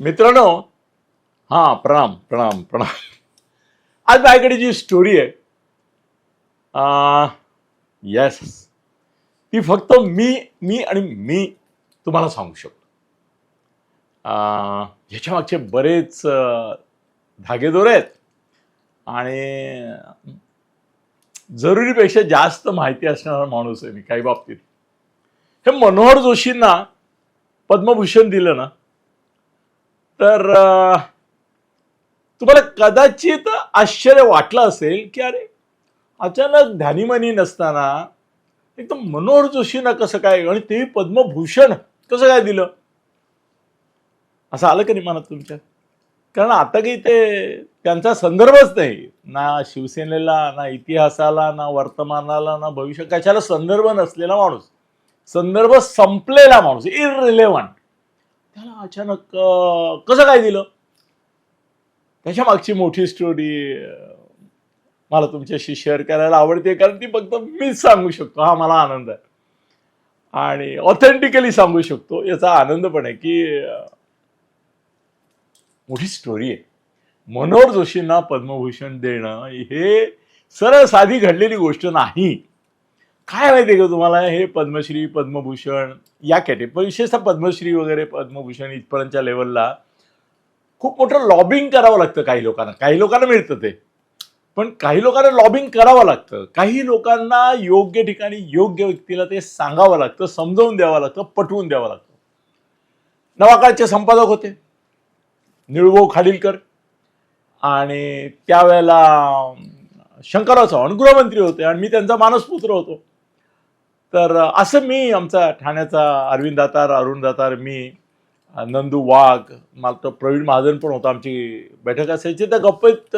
मित्रांनो हां प्रणाम प्रणाम प्रणाम. आज माझ्याकडे जी स्टोरी आहे येस ती फक्त मी मी आणि मी तुम्हाला सांगू शकतो. ह्याच्या मागचे बरेच धागेदोर धागेदोरे आहेत आणि जरुरीपेक्षा जास्त माहिती असणारा माणूस आहे मी काही बाबतीत. हे मनोहर जोशींना पद्मभूषण दिलं ना तर तुम्हाला कदाचित आश्चर्य वाटलं असेल की अरे अचानक ध्यानीमनी नसताना एकदम मनोहर जोशींना कसं काय आणि ते पद्मभूषण कसं काय दिलं? असं आलं का नाही मनात तुमच्या? कारण आता काही ते त्यांचा संदर्भच नाही. ना शिवसेनेला ना इतिहासाला ना वर्तमानाला ना भविष्य कशाला संदर्भ नसलेला माणूस. संदर्भ संपलेला माणूस इररिलेव्हंट त्याला अचानक कसं काय दिलं? त्याच्या मागची मोठी स्टोरी मला तुमच्याशी शेअर करायला आवडते कारण ती फक्त मीच सांगू शकतो. हा मला आनंद आहे. आणि ऑथेंटिकली सांगू शकतो. याचा आनंद पण आहे की मोठी स्टोरी आहे. मनोहर जोशींना पद्मभूषण देणं हे सरळ साधी घडलेली गोष्ट नाही. काय माहिती आहे का तुम्हाला? हे पद्मश्री पद्मभूषण या कॅटेगरी विशेषतः पद्मश्री वगैरे पद्मभूषण इथपर्यंतच्या लेवलला खूप मोठं लॉबिंग करावं लागतं काही लोकांना. काही लोकांना मिळतं ते. पण काही लोकांना लॉबिंग करावं लागतं. काही लोकांना योग्य ठिकाणी योग्य व्यक्तीला ते सांगावं लागतं समजावून द्यावं लागतं पटवून द्यावं लागतं. नवाकाळचे संपादक होते. निळगो खाडीलकर. आणि त्यावेळेला शंकरराव चव्हाण गृहमंत्री होते. आणि मी त्यांचा मानसपुत्र होतो. तर असं मी आमचा ठाण्याचा अरविंद दातार अरुण दातार मी नंदू वाघ मला तर प्रवीण महाजन पण होता आमची बैठक असायची. त्या गप्पेत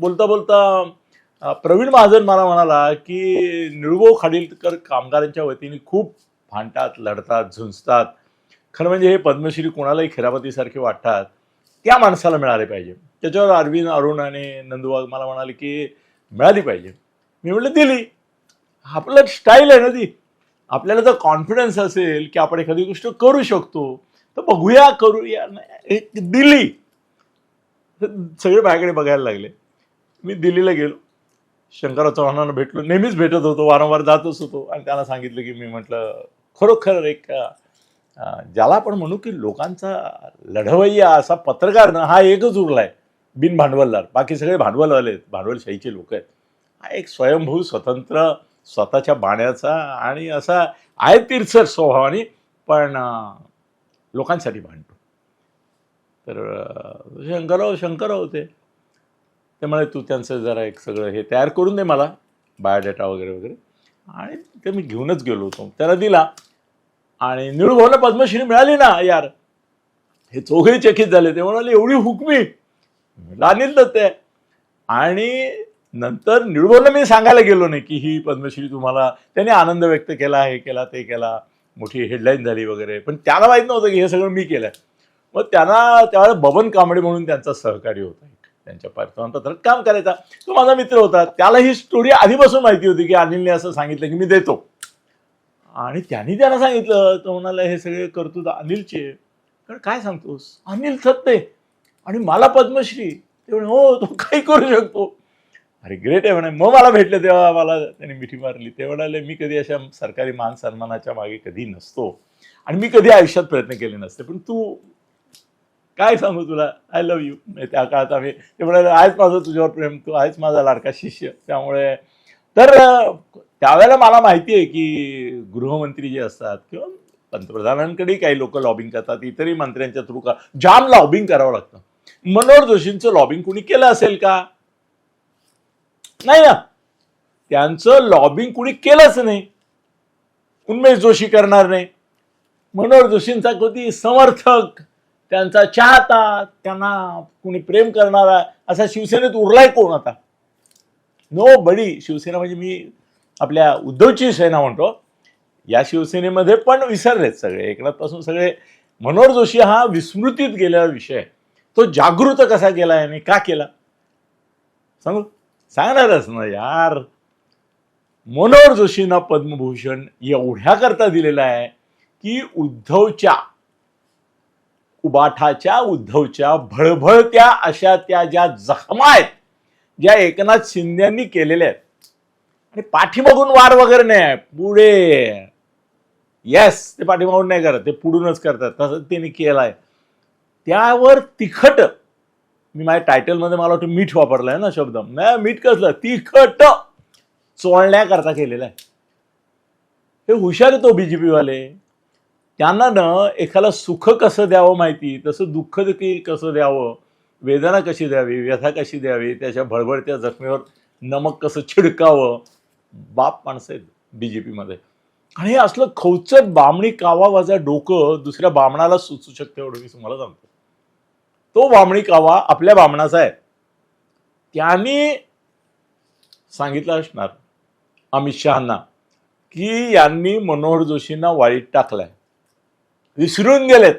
बोलता बोलता प्रवीण महाजन मला म्हणाला की निळवो खाडीलकर कामगारांच्या वतीने खूप भांडतात लढतात झुंजतात. खरं म्हणजे हे पद्मश्री कोणालाही खिरापतीसारखे वाटतात. त्या माणसाला मिळाले पाहिजे. त्याच्यावर अरविंद अरुण आणि नंदुवाग मला म्हणाले की मिळाली पाहिजे. मी म्हटलं दिली. आपलं स्टाईल आहे ना ती. आपल्याला जर कॉन्फिडन्स असेल की आपण एखादी गोष्ट करू शकतो तर बघूया करूया. नाही, एक दिल्ली. तर सगळे माझ्याकडे बघायला लागले. मी दिल्लीला गेलो. शंकरराव चव्हाणांना भेटलो. नेहमीच भेटत होतो वारंवार जातच होतो. आणि त्यांना सांगितलं की मी म्हटलं खरोखर एक ज्याला आपण म्हणू की लोकांचा लढवय्या असा पत्रकार ना हा एकच उरलाय. बिन भांडवलदार. बाकी सगळे भांडवलवाले आहेत. भांडवलशाहीचे लोक आहेत. हा एक स्वयंभू स्वतंत्र स्वतःच्या बाण्याचा आणि असा आहे तीर्थसर स्वभावाने पण लोकांसाठी भांडतो. तर शंकरराव शंकरराव हो, होते. ते म्हणे तू त्यांचं जरा एक सगळं हे तयार करून दे मला बायोडेटा वगैरे वगैरे. आणि ते मी घेऊनच गेलो होतो. त्याला दिला आणि निळूभाऊला पद्मश्री मिळाली ना यार. हे चौघे चकित झाले. ते म्हणाले एवढी हुकमी. म्हणलं, ते आणि नंतर निळूभाऊला मी सांगायला गेलो नाही की ही पद्मश्री तुम्हाला त्याने आनंद व्यक्त केला हे केला ते केला मोठी हेडलाईन झाली वगैरे. पण त्याला माहीत नव्हतं की हे सगळं मी केलंय. मग त्यांना त्यावेळेला बबन कांबळे म्हणून त्यांचा सहकारी होता एक त्यांच्या वर्तमानपत्रात काम करायचा तो माझा मित्र होता. त्याला ही स्टोरी आधीपासून माहिती होती की अनिलने असं सांगितलं की मी देतो. आणि त्यांनी त्याला सांगितलं तो म्हणाला हे सगळे करतो अनिलचे. कारण काय सांगतोस? अनिल सत्ते आणि मला पद्मश्री. ते हो तो काही करू शकतो. अरे ग्रेट आहे म्हणे. मग मला भेटलं तेव्हा मला त्यांनी मिठी मारली. ते म्हणाले मी कधी अशा सरकारी मान सन्मानाच्या मागे कधी नसतो आणि मी कधी आयुष्यात प्रयत्न केले नसते. पण तू काय सांगू तुला? आय लव्ह यू त्या काळात आम्ही ते म्हणाले आहेच माझं तुझ्यावर प्रेम. तू आहेच माझा लाडका शिष्य. त्यामुळे तर त्यावेळेला मला माहिती आहे की गृहमंत्री जे असतात किंवा पंतप्रधानांकडेही काही लोक लॉबिंग करतात इतरही मंत्र्यांच्या थ्रू का जाम लॉबिंग करावं लागतं. मनोहर जोशींचं लॉबिंग कुणी केलं असेल का? नाही ना. त्यांचं लॉबिंग कुणी केलंच नाही. उन्मेश जोशी करणार नाही. मनोहर जोशींचा कधी समर्थक त्यांचा चाहता त्यांना कुणी प्रेम करणारा असा शिवसेनेत उरलाय कोण आता? नो बडी शिवसेना म्हणजे मी आपल्या उद्धवची सेना म्हणतो. या शिवसेनेमध्ये पण विसरलेत सगळे. एकनाथपासून सगळे. मनोहर जोशी हा विस्मृतीत गेलेला विषय तो जागृत कसा केला याने का केला? सांगू? सांगणारच ना यार. मनोहर जोशींना पद्मभूषण एवढ्या करता दिलेला आहे की उद्धवच्या उबाठाच्या उद्धवच्या भळभळत्या अशा त्या ज्या जखमा आहेत ज्या एकनाथ शिंदेनी केलेल्या आहेत. आणि पाठीमागून वार वगैरे नाही पुढे. येस ते पाठीमागून नाही करत ते पुढूनच करतात तसं त्यांनी केलंय. त्यावर तिखट मी माझ्या टायटलमध्ये मला वाटतं मीठ वापरलंय ना शब्द. नाही मीठ कसलं? तिखट चोळण्याकरता केलेलं आहे हे हुशार आहे तो बीजेपी वाले. त्यांना ना एखाला सुख कसं द्यावं माहिती? तसं दुःख देखील कसं द्यावं? वेदना कशी द्यावी? व्यथा कशी द्यावी? त्याच्या भळभळत्या जखमेवर नमक कसं छिडकावं? बाप माणसं आहेत बी जे पीमध्ये आणि हे असलं खवचट बामणी कावा वाजा डोकं दुसऱ्या बामणाला सुचू शकते एवढं मी तुम्हाला सांगतो. तो बामणी कावा आपल्या बामणाचा आहे. त्यांनी सांगितलं असणार अमित शहाना की यांनी मनोहर जोशींना वाईट टाकलाय. विसरून गेलेत.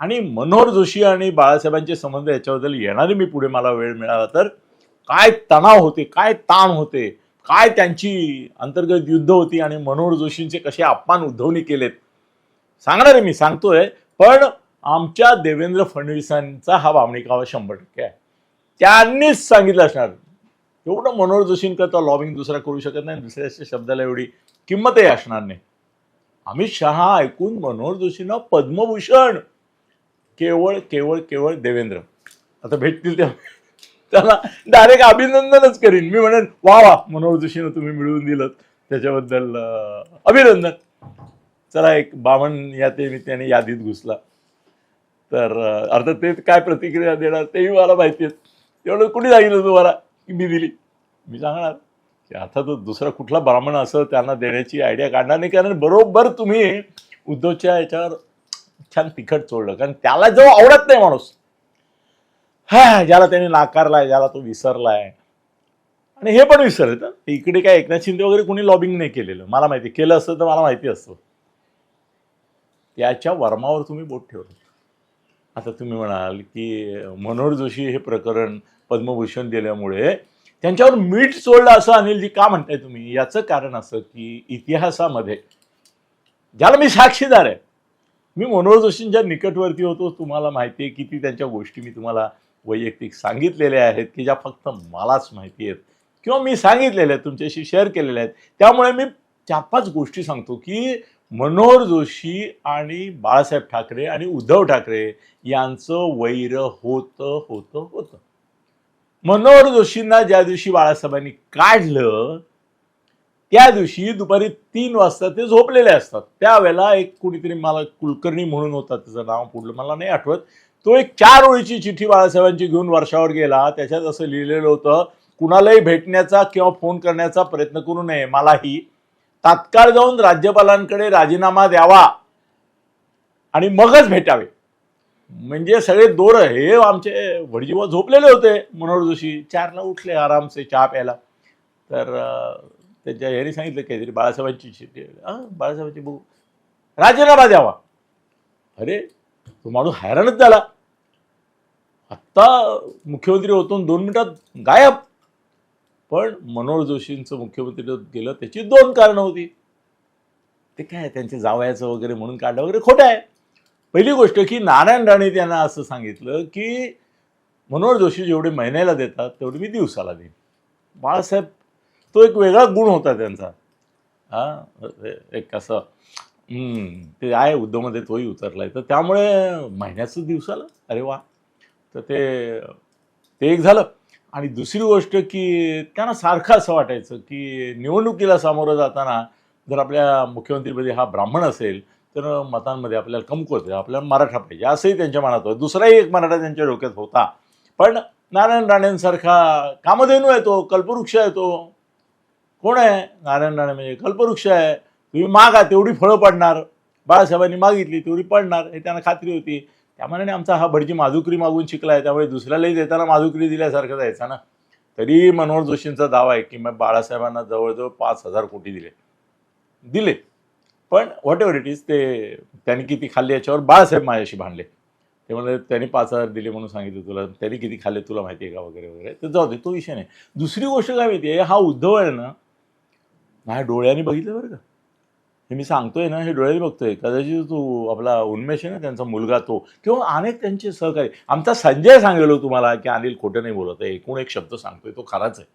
आणि मनोहर जोशी आणि बाळासाहेबांचे संबंध याच्याबद्दल येणारे मी पुढे मला वेळ मिळाला तर काय तणाव होते काय ताण होते काय त्यांची अंतर्गत युद्ध होती आणि मनोहर जोशींचे कसे अपमान उद्धवनी केलेत. सांगणार आहे मी सांगतोय. पण आमच्या देवेंद्र फडणवीसांचा हा भावनिकावा शंभर टक्के आहे. त्यांनीच सांगितलं असणार. एवढं मनोहर जोशींकरता लॉबिंग दुसरा करू शकत नाही दुसऱ्याच्या शब्दाला एवढी किंमतही असणार नाही. अमित शहा ऐकून मनोहर जोशींना पद्मभूषण. केवळ केवळ केवळ देवेंद्र. आता भेटतील त्या त्याला डायरेक्ट अभिनंदनच करीन. मी म्हणेन वा वा मनोहर जोशीनं तुम्ही मिळवून दिलं त्याच्याबद्दल अभिनंदन. चला एक बामण या ते त्याने यादीत घुसला. तर अर्थात ते काय प्रतिक्रिया देणार तेही मला माहिती आहेत. तेवढं कुणी सांगितलं तुम्हाला की मी दिली. मी सांगणार. की आता तो दुसरा कुठला ब्राह्मण असं त्यांना देण्याची आयडिया काढणार नाही कारण बरोबर तुम्ही उद्धवच्या याच्यावर छान तिखट चोडलं कारण त्याला जो आवडत नाही माणूस. हा ज्याला त्याने नाकारलाय ज्याला तो विसरलाय. आणि हे पण विसरत इकडे काय एकनाथ शिंदे वगैरे कुणी लॉबिंग नाही केलेलं. मला माहिती केलं असतं तर मला माहिती असतं. त्याच्या वर्मावर तुम्ही बोट ठेवलं. आता तुम्ही म्हणाल की मनोहर जोशी हे प्रकरण पद्मभूषण दिल्यामुळे त्यांच्यावर मीठ चोळलं असं अनिलजी का म्हणताय तुम्ही? याचं कारण असं की इतिहासामध्ये ज्याला मी साक्षीदार आहे मी मनोहर जोशींच्या निकटवर्ती होतो तुम्हाला माहिती आहे किती त्यांच्या गोष्टी मी तुम्हाला वैयक्तिक सांगितलेल्या आहेत की ज्या फक्त मलाच माहिती आहेत किंवा मी सांगितलेल्या आहेत तुमच्याशी शेअर केलेल्या आहेत. त्यामुळे मी चार पाच गोष्टी सांगतो की मनोहर जोशी आणि बाळासाहेब ठाकरे आणि उद्धव ठाकरे यांचं वैर होतं होतं होतं. मनोहर जोशींना ज्या दिवशी बाळासाहेबांनी काढलं त्या दिवशी दुपारी तीन वाजता ते झोपलेले असतात. त्यावेळेला एक कुणीतरी मला कुलकर्णी म्हणून होता त्याचं नाव पुढलं मला नाही आठवत. तो एक चार ओळीची चिठ्ठी बाळासाहेबांची घेऊन वर्षावर गेला. त्याच्यात असं लिहिलेलं होतं कुणालाही भेटण्याचा किंवा फोन करण्याचा प्रयत्न करू नये मलाही तात्काळ जाऊन राज्यपालांकडे राजीनामा द्यावा आणि मगच भेटावे. म्हणजे सगळे दोर हे आमचे वडजीवा झोपलेले होते मनोहर जोशी. चारला उठले आरामसे चहा प्यायला. तर त्यांच्या ह्याने सांगितलं काहीतरी बाळासाहेबांची चिठ्ठी बाळासाहेबांची बघू. राजीनामा द्यावा. अरे तो माणूस हैराणच झाला. आत्ता मुख्यमंत्री होतो दोन मिनिटात गायब. पण मनोहर जोशींचं मुख्यमंत्री गेलं त्याची दोन कारणं होती. ते काय त्यांचे जावयाचं वगैरे म्हणून काढलं वगैरे खोटं आहे. पहिली गोष्ट की नारायण राणे त्यांना असं सांगितलं की मनोहर जोशी जेवढे महिन्याला देतात तेवढे मी दिवसाला देईन. बाळासाहेब तो एक वेगळा गुण होता त्यांचा. हा? एक असं ते आहे उद्धवमध्ये तोही उतरलाय. तर त्यामुळे महिन्याचं दिवसाला? अरे वा. तर ते ते एक झालं. आणि दुसरी गोष्ट की त्यांना सारखं असं वाटायचं की निवडणुकीला सामोरं जाताना जर आपल्या मुख्यमंत्रीपदी हा ब्राह्मण असेल तर मतांमध्ये आपल्याला कमकुवत आपल्याला मराठा पाहिजे असंही त्यांच्या मनात होतं. दुसराही एक मराठा त्यांच्या डोक्यात होता. पण नारायण राणेंसारखा कामधेनू आहे तो कल्पवृक्ष आहे तो. कोण आहे? नारायण राणे म्हणजे कल्पवृक्ष आहे. तुम्ही मागा तेवढी फळं पडणार. बाळासाहेबांनी मागितली तेवढी पडणार हे त्यांना खात्री होती. त्यामानाने आमचा हा भटजी माधुकरी मागून शिकला आहे त्यामुळे दुसऱ्यालाही देताना माधुकरी दिल्यासारखं जायचं ना. तरी मनोहर जोशींचा दावा आहे की मग बाळासाहेबांना जवळजवळ पाच हजार कोटी दिले. दिले. पण व्हॉट एव्हर इट इज ते त्यांनी किती खाल्ले याच्यावर बाळासाहेब माझ्याशी भांडले. ते म्हणजे त्यांनी पाच हजार दिले म्हणून सांगितलं तुला त्यांनी किती खाल्ले तुला माहिती आहे का? वगैरे वगैरे. तर जाऊ दे तो विषय नाही. दुसरी गोष्ट काय माहिती आहे हा उद्धव आहे ना माझ्या डोळ्यांनी बघितलं बरं का. हे मी सांगतोय ना हे डोळ्याने बघतोय. कदाचित तू आपला उन्मेष आहे ना त्यांचा मुलगा तो. किंवा अनेक त्यांचे सहकारी. आमचा संजय सांगेलो तुम्हाला की अनिल खोटं नाही बोलत आहे. एकूण एक शब्द सांगतोय तो खराच आहे.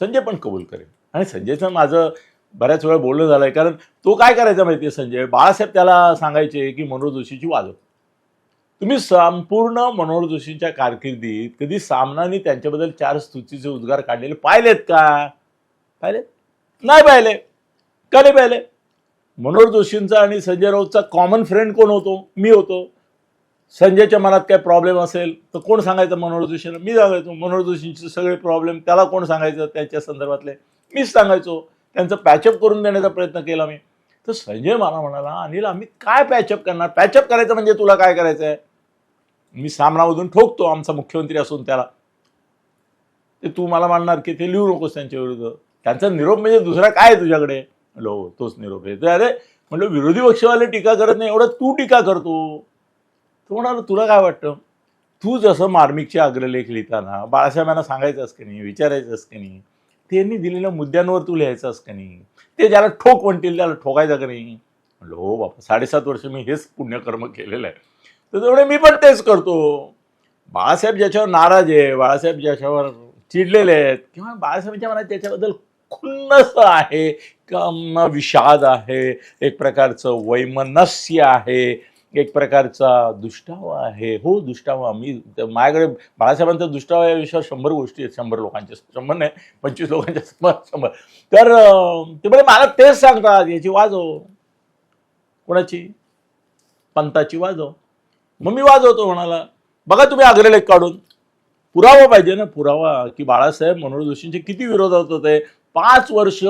संजय पण कबूल करेल. आणि संजयचं माझं बऱ्याच वेळा बोलणं झालंय. कारण तो काय करायचा माहिती आहे संजय? बाळासाहेब त्याला सांगायचे की मनोहर जोशीची वाजव. तुम्ही संपूर्ण मनोहर जोशींच्या कारकिर्दीत कधी सामनानी त्यांच्याबद्दल चार स्तुतीचे उद्गार काढलेले पाहिलेत का? पाहिलेत? नाही पाहिले. का नाही पाहिले? मनोहर जोशींचा आणि संजय राऊतचा कॉमन फ्रेंड कोण होतो? मी होतो. संजयच्या मनात काय प्रॉब्लेम असेल तर कोण सांगायचं मनोहर जोशीला? मी सांगायचो मनोहर जोशींचे सगळे प्रॉब्लेम त्याला कोण सांगायचं? त्याच्या संदर्भातले. मीच सांगायचो. त्यांचं पॅचअप करून देण्याचा प्रयत्न केला मी. तर संजय मला म्हणाला अनिल आम्ही काय पॅचअप करणार? पॅचअप करायचं म्हणजे तुला काय करायचं आहे मी सामनामधून ठोकतो आमचा मुख्यमंत्री असून त्याला. ते तू मला मानणार की ते लिहू नकोस त्यांच्या विरुद्ध. त्यांचा निरोप म्हणजे दुसरा काय आहे तुझ्याकडे? म्हणलं हो तोच निरोप आहे. तर अरे म्हणलं विरोधी पक्षवाले टीका करत नाही एवढं तू टीका करतो तो. म्हणाल तुला काय वाटतं? तू जसं मार्मिकचे अग्रलेख लिहिताना बाळासाहेबांना सांगायचंस की नाही विचारायचंस की नाही त्यांनी दिलेल्या मुद्द्यांवर तू लिहायचंस का नाही ते ज्याला ठोक म्हणतील त्याला ठोकायचं का नाही. म्हणलं हो बापा साडेसात वर्ष मी हेच पुण्यकर्म केलेलं आहे. तर तेवढे मी पण तेच करतो. बाळासाहेब ज्याच्यावर नाराज आहे बाळासाहेब ज्याच्यावर चिडलेले आहेत किंवा बाळासाहेबांच्या मनात त्याच्याबद्दल खुन्नस आहे विषाद आहे एक प्रकारचं वैमनस्य आहे एक प्रकारचा दुष्टावा आहे. हो दुष्टावा. मी माझ्याकडे बाळासाहेबांचा दुष्टावा या विषयावर शंभर गोष्टी आहेत शंभर लोकांच्या शंभर नाही पंचवीस लोकांच्या शंभर तर ते म्हणजे मला तेच सांगतात याची वाजव. कोणाची? पंताची वाजव. मग मी वाजवतो म्हणाला बघा तुम्ही अग्रलेख काढून. पुरावा पाहिजे ना पुरावा. की बाळासाहेब मनोहर जोशींचे किती विरोधात होते पाच वर्ष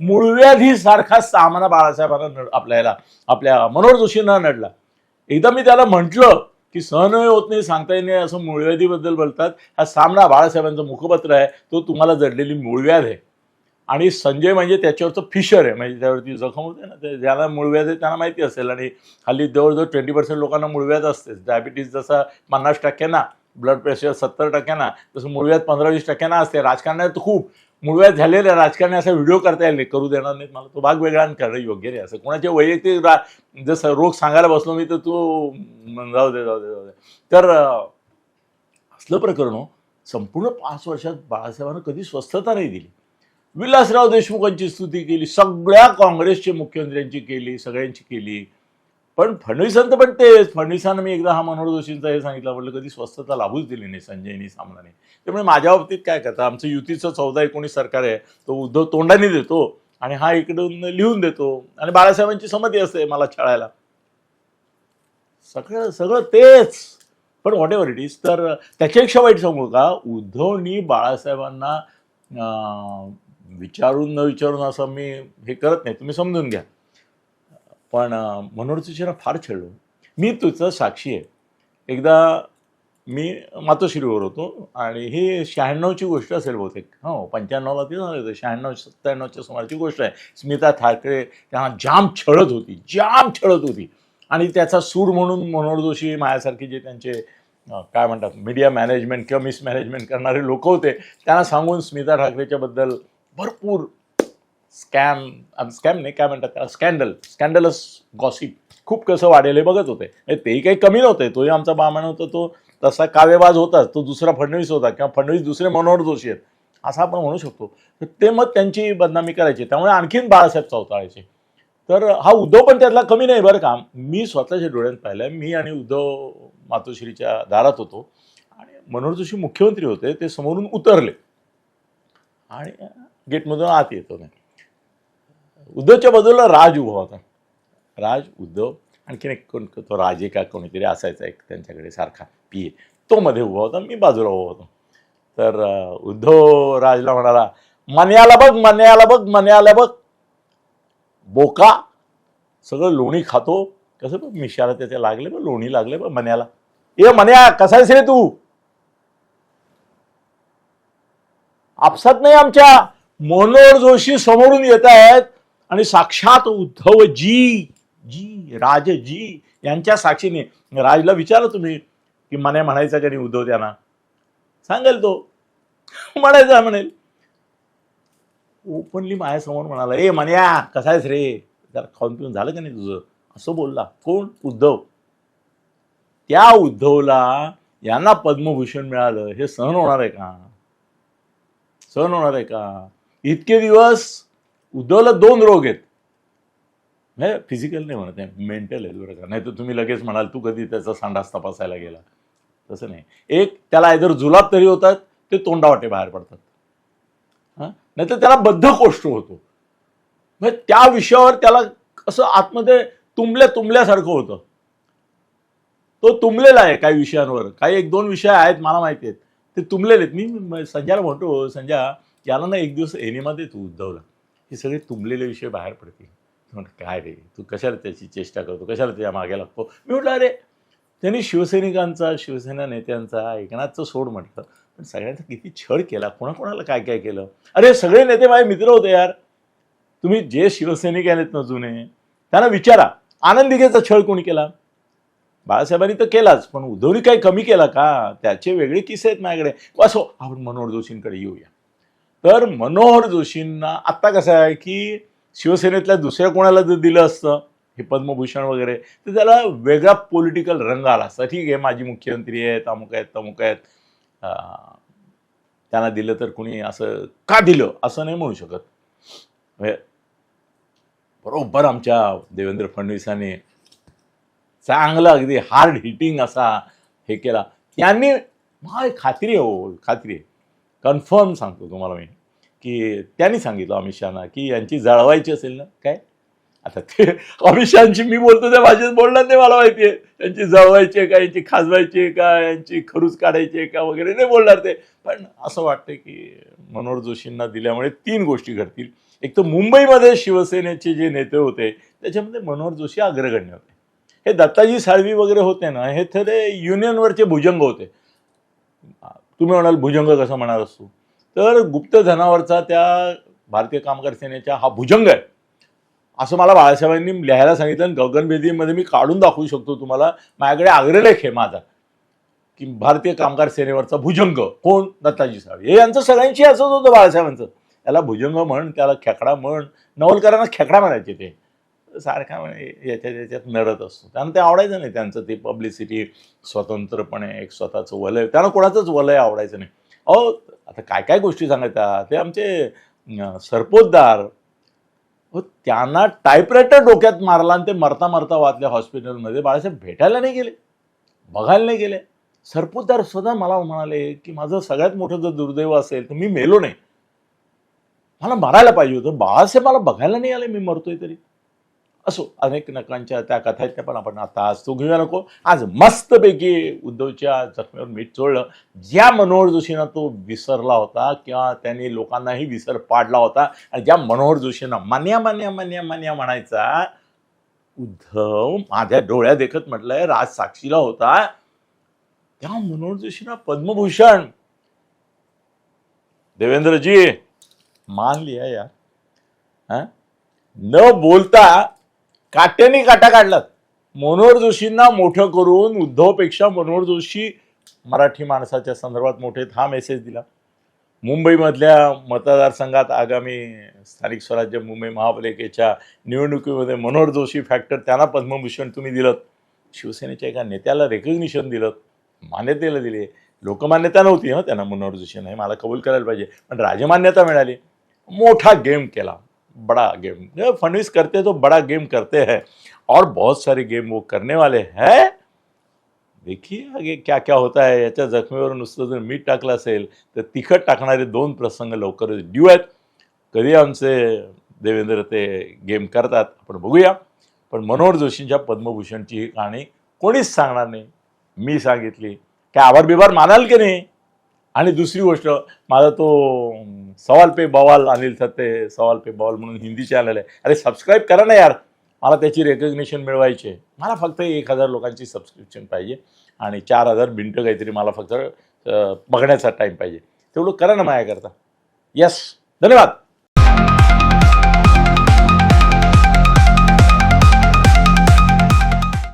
मूळव्याधी सारखा सामना बाळासाहेबांना नड- आपल्या आपल्या मनोहर जोशींना नडला. एकदा मी त्याला म्हटलं की सहन होत नाही सांगता येत नाही असं मूळव्याधीबद्दल बोलतात. हा सामना बाळासाहेबांचं मुखपत्र आहे तो तुम्हाला जडलेली मूळव्याध आहे. आणि संजय म्हणजे त्याच्यावरचं फिशर आहे म्हणजे त्यावरती जखम होते ना ते ज्याला मूळव्याध आहे त्यांना माहिती असेल. आणि हल्ली जवळजवळ ट्वेंटी पर्सेंट लोकांना मूळव्याध असतेच. डायबिटीज जसा पन्नास टक्क्यांना ब्लड प्रेशर सत्तर टक्क्यांना तसं मूळव्याध पंधरा वीस टक्क्यांना असते. राजकारणात खूप मुळव्यात झालेल्या राजकारणी असा व्हिडिओ करता येईल करू देणार नाहीत मला तो भाग वेगळा आणि करणं योग्य नाही असं कोणाच्या वैयक्तिक रा जसं रोग सांगायला बसलो मी तर तू जाऊ दे जाऊ दे जाऊ दे. तर असलं प्रकरण हो, संपूर्ण पाच वर्षात बाळासाहेबांना कधी स्वस्थता नाही दिली. विलासराव देशमुखांची स्तुती केली सगळ्या काँग्रेसचे मुख्यमंत्र्यांची केली सगळ्यांची केली. पण फडणवीसांचं पण तेच फडणवीसांना मी एकदा हा मनोहर जोशींचा हे सांगितलं म्हटलं कधी स्वस्तता लाभूच दिली नाही संजयनी सामनाने त्यामुळे माझ्या बाबतीत काय करता आमचं युतीचं चौदा एकोणीस सरकार आहे तो उद्धव तोंडाने देतो आणि हा इकडून लिहून देतो. आणि बाळासाहेबांची संमती असते मला छळायला. सगळं सगळं तेच. पण व्हॉट एव्हर इट इज तर त्याच्यापेक्षा वाईट सांगू का? उद्धवनी बाळासाहेबांना विचारून न विचारून असं मी हे करत नाही तुम्ही समजून घ्या. पण अं, मनोहर फार खेळलो मी तुझं साक्षी आहे. एकदा मी मातोश्रीवर होतो आणि ही शहाण्णवची गोष्ट असेल बहुतेक. हो पंच्याण्णवला ती झालं होतं. शहाण्णव सत्त्याण्णवच्या सुमारची गोष्ट आहे. स्मिता ठाकरे त्यांना जाम छळत होती. जाम छळत होती. आणि त्याचा सूर म्हणून मनोहर जोशी माझ्यासारखे जे त्यांचे काय म्हणतात मीडिया मॅनेजमेंट किंवा मिसमॅनेजमेंट करणारे लोक होते त्यांना सांगून स्मिता ठाकरेच्याबद्दल भरपूर स्कॅम स्कॅम नाही काय म्हणतात त्याला? स्कॅन्डल. Scandals gossip. खूप कसं वाढेल हे बघत होते. म्हणजे तेही काही कमी नव्हते. तोही आमचा बामण होता तो तसा काव्यवाज होताच तो दुसरा फडणवीस होता किंवा फडणवीस दुसरे मनोहर जोशी आहेत. असं आपण म्हणू शकतो. तर ते मग त्यांची बदनामी करायची. त्यामुळे आणखीन बाळासाहेब चौताळायचे तर हा उद्धव पण त्यातला कमी नाही बरं का. मी स्वतःच्या डोळ्यात पाहिलं मी आणि उद्धव मातोश्रीच्या दारात होतो. आणि मनोहर जोशी मुख्यमंत्री होते. ते समोरून उतरले. आणि गेटमधून आत येतो नाही उद्धवच्या बाजूला राज उभा होता. राज उद्धव आणखीन एक कोण? तो राजे का कोणीतरी असायचा एक त्यांच्याकडे सारखा पी तो मध्ये उभा होता मी बाजूला उभा होतो. तर उद्धव राजला म्हणाला मन्याला बघ मन्याला बघ मन्याला बघ. बोका. सगळं लोणी खातो. कसं बघ मिशाला त्याचे लागले बघ लोणी लागले बघ मन्याला. ए मन्या कसा आहेस रे तू? आपसात नाही आमच्या. मनोहर जोशी समोरून येत आहेत आणि साक्षात उद्धव जी जी राजजी यांच्या साक्षीने. राजला विचारा तुम्ही की मने म्हणायचा त्याने नाही उद्धव त्यांना. सांगेल तो. म्हणायचा म्हणेल. ओपनली माझ्यासमोर म्हणाला ए मन्या कसा आहेस रे? जरा खाऊन पिऊन झालं का नाही तुझं? असं बोलला. कोण? उद्धव. त्या उद्धवला यांना पद्मभूषण मिळालं. हे सहन होणार आहे का? सहन होणार आहे का? इतके दिवस उद्धवला दोन रोग आहेत. नाही फिजिकल नाही म्हणत आहे मेंटल आहे बरं का. नाही तर तुम्ही लगेच म्हणाल तू कधी त्याचा सांडास तपासायला गेला? तसं नाही. एक त्याला आयदर जुलाब तरी होतात ते तोंडावाटे बाहेर पडतात. हां? नाही तर त्याला बद्धकोष्ठ होतो. म्हणजे त्या विषयावर त्याला असं आतमध्ये तुंबल्या तुंबल्यासारखं होतं. तो तुंबलेला आहे काही विषयांवर. काही एक दोन विषय आहेत मला माहिती आहेत. ते तुंबलेले आहेत. मी संजयला म्हणतो संजय याला ना एक दिवस एनिमा दे तू उद्धवला. हे सगळे तुंबलेले विषय बाहेर पडतील. म्हणतो, काय रे? तू कशाला त्याची चेष्टा करतो? कशाला त्याच्यामागे लागतो? मी म्हटलं अरे त्यांनी शिवसैनिकांचा शिवसेना नेत्यांचा एकनाथचं सोड म्हटलं. पण सगळ्यांचा किती छळ केला. कोणाकोणाला काय काय केलं? अरे सगळे नेते माझे मित्र होते यार. तुम्ही जे शिवसैनिक आलेत ना जुने त्यांना विचारा. आनंदिकेचा छळ कोणी केला? बाळासाहेबांनी तर केलाच पण उद्धवनी काही कमी केला का? त्याचे वेगळे किस्से आहेत माझ्याकडे. असो आपण मनोहर जोशींकडे येऊया. तर मनोहर जोशींना आत्ता कसं आहे की शिवसेनेतल्या दुसऱ्या कोणाला जर दिलं असतं हे पद्मभूषण वगैरे तर त्याला वेगळा पॉलिटिकल रंग आला असता. ठीक आहे माझी मुख्यमंत्री आहेत अमुक आहेत तमुक आहेत. त्यांना दिलं तर कुणी असं का दिलं असं नाही म्हणू शकत. म्हणजे बरोबर आमच्या देवेंद्र फडणवीसांनी चांगला अगदी हार्ड हिटिंग असा हे केला. त्यांनी मला खात्री आहे हो खात्री आहे. कन्फर्म सांगतो तुम्हाला मी. की त्यांनी सांगितलं अमित शहाना की यांची जळवायची असेल ना काय? आता ते अमित शहाची मी बोलतो त्या भाषेत बोलणार नाही मला माहिती आहे. त्यांची जळवायची आहे का यांची खाजवायची आहे का यांची खरूच काढायची आहे का वगैरे नाही बोलणार ते. पण असं वाटतं की मनोहर जोशींना दिल्यामुळे तीन गोष्टी घडतील. एक तर मुंबईमध्ये शिवसेनेचे जे नेते होते त्याच्यामध्ये मनोहर जोशी अग्रगण्य होते. हे दत्ताजी साळवी वगैरे होते ना हे थोडे युनियनवरचे भुजंग होते. तुम्ही म्हणाल भुजंग कसं म्हणार असतो तर गुप्त धनावरचा त्या भारतीय कामगार सेनेचा हा भुजंग आहे. असं मला बाळासाहेबांनी लिहायला सांगितलं आणि गगनभेदीमध्ये मी काढून दाखवू शकतो तुम्हाला. माझ्याकडे अग्रलेख आहे माझा की भारतीय कामगार सेनेवरचा भुजंग कोण? दत्ताजी साहेब हे यांचं सगळ्यांशी असंच होतं बाळासाहेबांचं. याला भुजंग म्हण त्याला खेकडा म्हण नवलकरांना खेकडा म्हणायचे ते. सारखा म्हणजे याच्यात याच्यात नडत असतो. त्यांना ते आवडायचं नाही त्यांचं ते पब्लिसिटी स्वतंत्रपणे एक स्वतःचं वलय. त्यांना कोणाचंच वलय आवडायचं नाही. अहो आता काय काय गोष्टी सांगायच्या ते आमचे सरपोतदार. हो त्यांना टायपरायटर डोक्यात मारला आणि ते मरता मरता वाचले हॉस्पिटलमध्ये बाळासाहेब भेटायला नाही गेले. बघायला नाही गेले. सरपोतदार सुद्धा मला म्हणाले की माझं सगळ्यात मोठं जर दुर्दैव असेल तर मी मेलो नाही. मला मरायला पाहिजे होतं. बाळासाहेब मला बघायला नाही आले मी मरतोय तरी. असो अनेक नकांच्या त्या कथा आहेत त्या पण आपण आता आज तो घेऊया नको आज मस्तपैकी उद्धवच्या जखमेवर मीठ चोळलं. ज्या मनोहर जोशींना तो विसरला होता किंवा त्यांनी लोकांनाही विसर पाडला होता आणि ज्या मनोहर जोशींना मान्या मान्या मान्या मान्या म्हणायचा उद्धव माझ्या डोळ्या देखत म्हटलंय राज साक्षीला होता. त्या मनोहर जोशींना पद्मभूषण. देवेंद्रजी मान लिया यार. हा? न बोलता काट्याने काटा काढलात. मनोहर जोशींना मोठं करून उद्धवपेक्षा मनोहर जोशी मराठी माणसाच्या संदर्भात मोठे हा मेसेज दिला. मुंबईमधल्या मतदारसंघात आगामी स्थानिक स्वराज्य मुंबई महापालिकेच्या निवडणुकीमध्ये मनोहर जोशी फॅक्टर त्यांना पद्मभूषण तुम्ही दिलं शिवसेनेच्या एका नेत्याला रेकग्निशन दिलं मान्यतेला दिले. लोकमान्यता नव्हती हं त्यांना मनोहर जोशी हे मला कबूल करायला पाहिजे. पण राजमान्यता मिळाली. मोठा गेम केला. बड़ा गेम। जो करते तो बड़ा गेम करते हैं और बहुत सारे गेम वो करने वाले हैं। देखिए आगे क्या क्या होता है। याच्या जखमेवर नुसतं जर मीठ टाकलं असेल तर तिखट टाकणारे दोन प्रसंग लवकरच ड्यू आहेत कधी आमचे देवेंद्र ते गेम करतात। आपण बघूया। पण मनोहर जोशींच्या पद्मभूषणची ही कहाणी कोणीच सांगणार नाही. मी सांगितली. काय आभार बिभार मानाल की नाही? आणि दुसरी गोष्ट माझा तो सवाल पे बवाल अनिल सत्ते सवाल पे बवाल म्हणून हिंदी चॅनल आहे. अरे सबस्क्राईब करा ना यार. मला त्याची रेकग्निशन मिळवायची आहे. मला फक्त एक हजार लोकांची सबस्क्रिप्शन पाहिजे आणि चार हजार मिनटं काहीतरी मला फक्त बघण्याचा टाईम पाहिजे. तेवढं करा ना माझ्याकरता यस धन्यवाद.